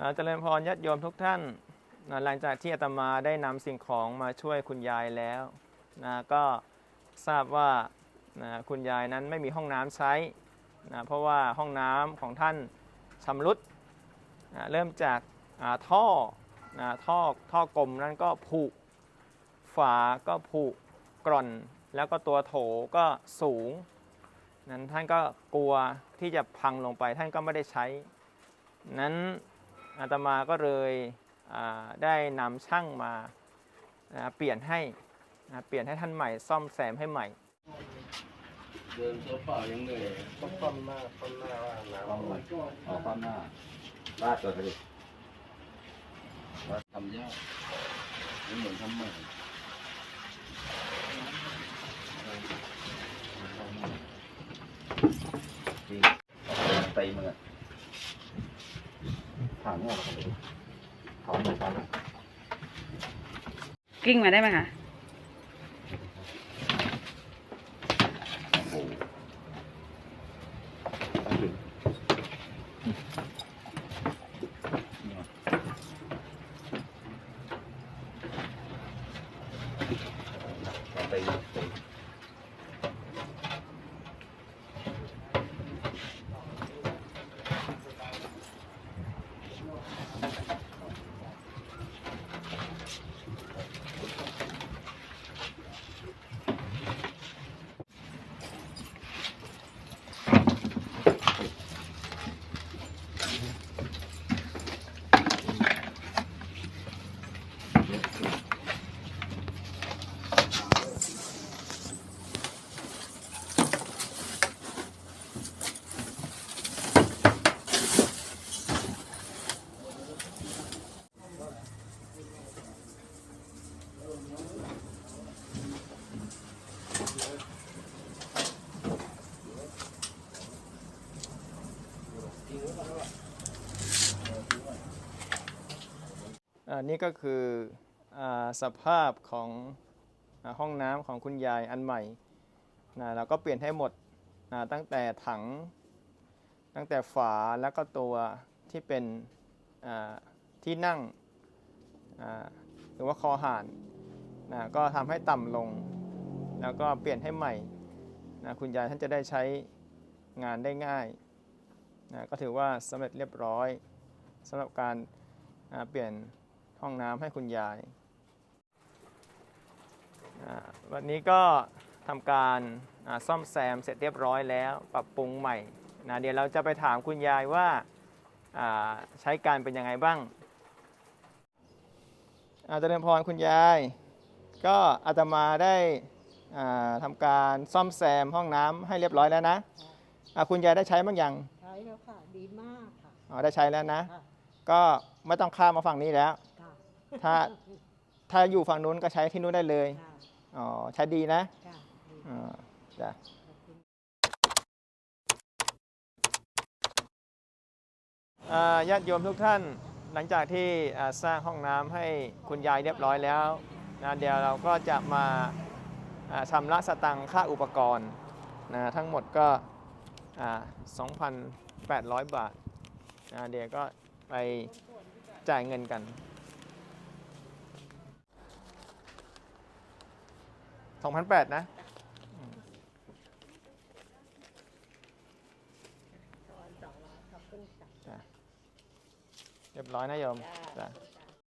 อาเจริญพรญาติโยมทุกท่านนะหลังจากที่อาตมาได้นำสิ่งของมาช่วยคุณยายแล้วนะก็ทราบว่านะคุณยายนั้นไม่มีห้องน้ำใช้นะเพราะว่าห้องน้ำของท่านชำรุดนะเริ่มจากท่อนะท่อท่อกลมนั้นก็ผุฝาก็ผุกร่อน แล้วก็ตัวโถก็สูง นั้นท่านก็กลัวที่จะพังลงไปท่านก็ไม่ได้ใช้ นั้น อาตมาก็เลยอ่าได้นำช่างมานะเปลี่ยนให้นะเปลี่ยนให้ท่านใหม่ซ่อมแซมให้ใหม่ เดินตัวเปล่ายังเหนื่อยต้องคว่ำหน้าคว่ำหน้าว่าน้ำเอาไหลเอาความหน้าลาดตัวไปดิว่าทำยากไม่เหมือนทำใหม่จริงไปมือ ถามเนี่ยเราถอนหน่อยถามหน่อยกิ้งมาได้ไหมคะ อันนี้ก็คืออสภาพของอห้องน้ำของคุณยายอันใหม่นะเราก็เปลี่ยนให้หมดนะตั้งแต่ถัง ตั้งแต่ฝาแล้วก็ตัวที่เป็นที่นั่งหรือว่าคอหานนะก็ทำให้ต่ำลง แล้วก็เปลี่ยนให้ใหม่นะคุณยายท่านจะได้ใช้งานได้ง่ายนะก็ถือว่าสำเร็จเรียบร้อยสำหรับการเปลี่ยน ห้องน้ำให้คุณยายอ่าวันนี้ก็ทำการอ่าซ่อมแซมเสร็จเรียบร้อยแล้วปรับปรุงใหม่นะเดี๋ยวเราจะไปถามคุณยายว่าอ่าใช้การเป็นยังไงบ้างอาจารย์พรคุณยาย ก็อาตมาได้อ่าทำการซ่อมแซมห้องน้ำให้เรียบร้อยแล้วนะอ่าคุณยายได้ใช้บ้างยังใช้แล้วค่ะดีมากค่ะอ๋อได้ใช้แล้วนะค่ะก็ไม่ต้องข้ามมาฝั่งนี้แล้วค่ะ ถ้าถ้าอยู่ฝั่งนู้นก็ใช้ที่นู้นได้เลย ค่ะอ๋อ ใช้ดีนะค่ะดีอ๋อจ้ะ ขอบคุณ อ่าญาติโยมทุกท่านหลังจากที่อ่าสร้างห้องน้ำให้คุณยายเรียบร้อยแล้วนะเดี๋ยวเราก็จะมาอ่าชำระสตังค่าอุปกรณ์นะทั้งหมดก็อ่า2,800 บาทนะเดี๋ยวก็ไปจ่ายเงินกัน 2,800นะจ้ะเรียบร้อยนะโยมจ้ะ